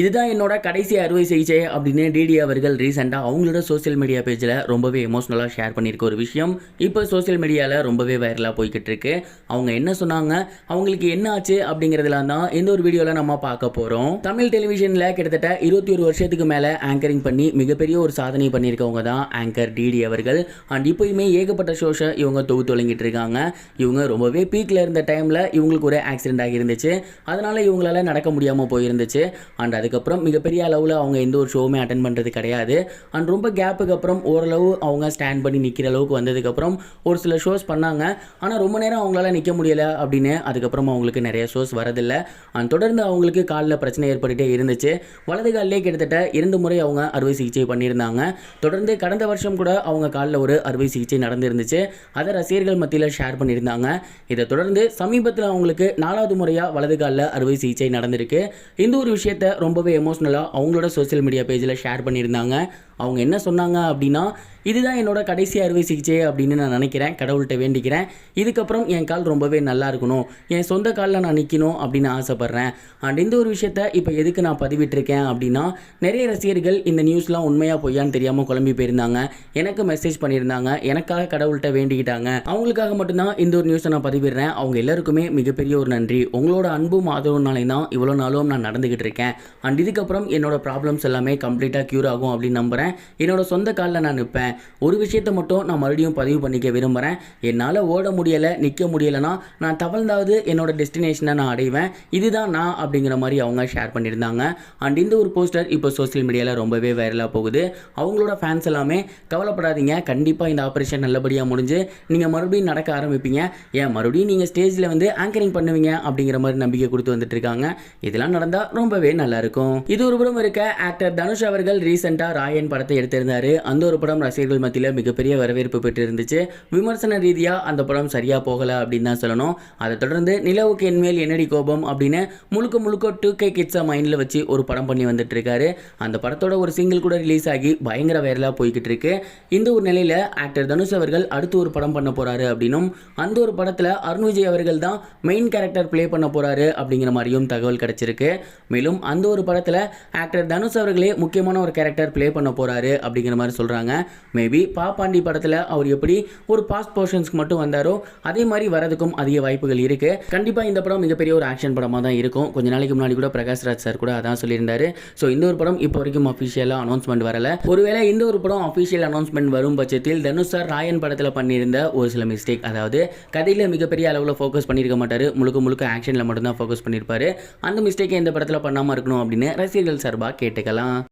இதுதான் என்னோட கடைசி அறுவை சிகிச்சை அப்படின்னு டிடி அவர்கள் ரீசெண்டாக அவங்களோட சோஷியல் மீடியா பேஜில் ரொம்பவே எமோஷ்னலாக ஷேர் பண்ணியிருக்க ஒரு விஷயம். இப்போ சோஷியல் மீடியாவில் ரொம்பவே வைரலாக போய்கிட்டு இருக்கு. அவங்க என்ன சொன்னாங்க? அவங்களுக்கு என்ன ஆச்சு அப்படிங்கிறதுலாம் தான் இந்த ஒரு வீடியோவில் நம்ம பார்க்க போகிறோம் தமிழ் டெலிவிஷனில் கிட்டத்தட்ட இருபத்தி ஒரு வருஷத்துக்கு மேலே ஆங்கரிங் பண்ணி மிகப்பெரிய ஒரு சாதனை பண்ணியிருக்கவங்க தான் ஆங்கர் டிடி அவர்கள். அண்ட் இப்போயுமே ஏகப்பட்ட ஷோஷை இவங்க தொகுத்து வழங்கிட்டு இருக்காங்க. இவங்க ரொம்பவே பீக்கில் இருந்த டைமில் இவங்களுக்கு ஒரு ஆக்சிடென்ட் ஆகியிருந்துச்சு. அதனால் இவங்களால நடக்க முடியாமல் போயிருந்துச்சு. அண்ட் அதுக்கப்புறம் மிகப்பெரிய அளவில் அவங்க எந்த ஒரு ஷோவுமே அட்டன் பண்ணுறது கிடையாது. அண்ட் ரொம்ப கேப்புக்கு அப்புறம் ஓரளவு அவங்க ஸ்டாண்ட் பண்ணி நிற்கிற அளவுக்கு வந்ததுக்கப்புறம் ஒரு சில ஷோஸ் பண்ணாங்க. ஆனால் ரொம்ப நேரம் அவங்களால நிற்க முடியல அப்படின்னு அதுக்கப்புறம் அவங்களுக்கு நிறைய ஷோஸ் வரதில்லை. அண்ட் தொடர்ந்து அவங்களுக்கு காலில் பிரச்சனை ஏற்பட்டுட்டே இருந்துச்சு. வலது காலிலே கிட்டத்தட்ட இரண்டு முறை அவங்க அறுவை சிகிச்சை பண்ணியிருந்தாங்க. தொடர்ந்து கடந்த வருஷம் கூட அவங்க காலில் ஒரு அறுவை சிகிச்சை நடந்திருந்துச்சு. அதை ரசிகர்கள் மத்தியில் ஷேர் பண்ணியிருந்தாங்க. இதை தொடர்ந்து சமீபத்தில் அவங்களுக்கு நாலாவது முறையாக வலது காலில் அறுவை சிகிச்சை நடந்திருக்கு. இந்த ஒரு விஷயத்தை ரொம்ப ரொம்பவே எமோஷ்னலாக அவங்களோட சோசியல் மீடியா பேஜில் ஷேர் பண்ணியிருந்தாங்க. அவங்க என்ன சொன்னாங்க அப்படின்னா இதுதான் என்னோட கடைசி அறுவை சிகிச்சை அப்படின்னு நான் நினைக்கிறேன். கடவுள்கிட்ட வேண்டிக்கிறேன். இதுக்கப்புறம் என் கால் ரொம்பவே நல்லா இருக்கணும். என் சொந்த காலில் நான் நிற்கணும் அப்படின்னு ஆசைப்பட்றேன். அண்ட் இந்த ஒரு விஷயத்த இப்போ எதுக்கு நான் பதிவிட்டிருக்கேன் அப்படின்னா நிறைய ரசிகர்கள் இந்த நியூஸ்லாம் உண்மையாக பொய்யான்னு தெரியாமல் குழம்பி போயிருந்தாங்க. எனக்கு மெசேஜ் பண்ணியிருந்தாங்க. எனக்காக கடவுள்கிட்ட வேண்டிக்கிட்டாங்க. அவங்களுக்காக மட்டும்தான் இந்த ஒரு நியூஸை நான் பதிவிடுறேன். அவங்க எல்லாருக்குமே மிகப்பெரிய ஒரு நன்றி. உங்களோட அன்பும் ஆதரவுனாலே தான் இவ்வளோ நாளும் நான் நடந்துக்கிட்டு இருக்கேன் அண்ட் இதுக்கப்புறம் என்னோட ப்ராப்ளம்ஸ் எல்லாமே கம்ப்ளீட்டாக க்யூர் ஆகும் அப்படின்னு நம்புகிறேன் என்னோட சொந்த காலில் நான் நிற்பேன் ஒரு விஷயத்தை மட்டும் நான் மறுபடியும் பதிவு பண்ணிக்க விரும்புகிறேன் என்னால் ஓட முடியலை நிற்க முடியலைன்னா நான் தவழ்ந்தாவது என்னோட டெஸ்டினேஷனை நான் அடைவேன். இதுதான் நான் அப்படிங்கிற மாதிரி அவங்க ஷேர் பண்ணியிருந்தாங்க. அண்ட் இந்த ஒரு போஸ்டர் இப்போ சோஷியல் மீடியாவில் ரொம்பவே வைரலாக போகுது. அவங்களோட ஃபேன்ஸ் எல்லாமே கவலைப்படாதீங்க. கண்டிப்பாக இந்த ஆப்ரேஷன் நல்லபடியாக முடிஞ்சு நீங்கள் மறுபடியும் நடக்க ஆரம்பிப்பீங்க. ஏன் மறுபடியும் நீங்கள் ஸ்டேஜில் வந்து ஆங்கரிங் பண்ணுவீங்க அப்படிங்கிற மாதிரி நம்பிக்கை கொடுத்து வந்துட்டு இருக்காங்க. இதெல்லாம் நடந்தால் ரொம்பவே நல்லா இருக்கும். இது ஒரு புறம் இருக்க ஆக்டர் தனுஷ் அவர்கள் ரீசெண்டாக ராயன் படத்தை எடுத்திருந்தார். அந்த ஒரு படம் ரசிகர்கள் மத்தியில் மிகப்பெரிய வரவேற்பு பெற்று இருந்துச்சு விமர்சன ரீதியாக அந்த படம் சரியாக போகலை அப்படின்னு தான் சொல்லணும். அதை தொடர்ந்து நிலவுக்கு என்மேல் என்னடி கோபம் அப்படின்னு முழுக்க முழுக்க டூ கே கிட்ஸை மைண்டில் வச்சு ஒரு படம் பண்ணி வந்துட்டு இருக்காரு அந்த படத்தோட ஒரு சிங்கிள் கூட ரிலீஸ் ஆகி பயங்கர வைரலாக போய்கிட்டு இருக்கு இந்த ஒரு நிலையில் ஆக்டர் தனுஷ் அவர்கள் அடுத்து ஒரு படம் பண்ண போகிறாரு அப்படின்னும் அந்த ஒரு படத்தில் அருண் விஜய் அவர்கள் தான் மெயின் கேரக்டர் ப்ளே பண்ண போகிறாரு அப்படிங்கிற மாதிரியும் தகவல் கிடைச்சிருக்கு. மேலும் அந்த ஒரு படத்தில் ஆக்டர் தனுஷ் அவர்களே முக்கியமான ஒரு கேரக்டர் ப்ளே பண்ண போகிறாரு அப்படிங்கிற மாதிரி சொல்கிறாங்க மேபி பாப்பாண்டி படத்தில் அவர் எப்படி ஒரு பாஸ்ட் போர்ஷன்ஸ்க்கு மட்டும் வந்தாரோ அதே மாதிரி வரதுக்கும் அதிக வாய்ப்புகள் இருக்குது கண்டிப்பாக இந்த படம் மிகப்பெரிய ஒரு ஆக்ஷன் படமாக தான் இருக்கும். கொஞ்ச நாளைக்கு முன்னாடி கூட பிரகாஷ் ராஜ் சார் கூட அதான் சொல்லியிருந்தாரு. ஸோ இந்த ஒரு படம் இப்போ வரைக்கும் அஃபிஷியலாக அனௌன்ஸ்மெண்ட் வரல. ஒருவேளை இந்த ஒரு படம் அஃபிஷியல் அனௌன்ஸ்மெண்ட் வரும் பட்சத்தில் தனுஷ் சார் ராயன் படத்தில் பண்ணியிருந்த ஒரு சில மிஸ்டேக் அதாவது கதையில் மிகப்பெரிய அளவில் ஃபோக்கஸ் பண்ணியிருக்க மாட்டார். முழுக்க முழுக்க ஆக்ஷனில் மட்டும்தான் ஃபோக்கஸ் பண்ணியிருப்பாரு அந்த மிஸ்டேக்கை இந்த படத்தில் பண்ணாமல் இருக்கணும் அப்படின்னு ரசிகர்கள் சார்பாக கேட்டுக்கலாம்.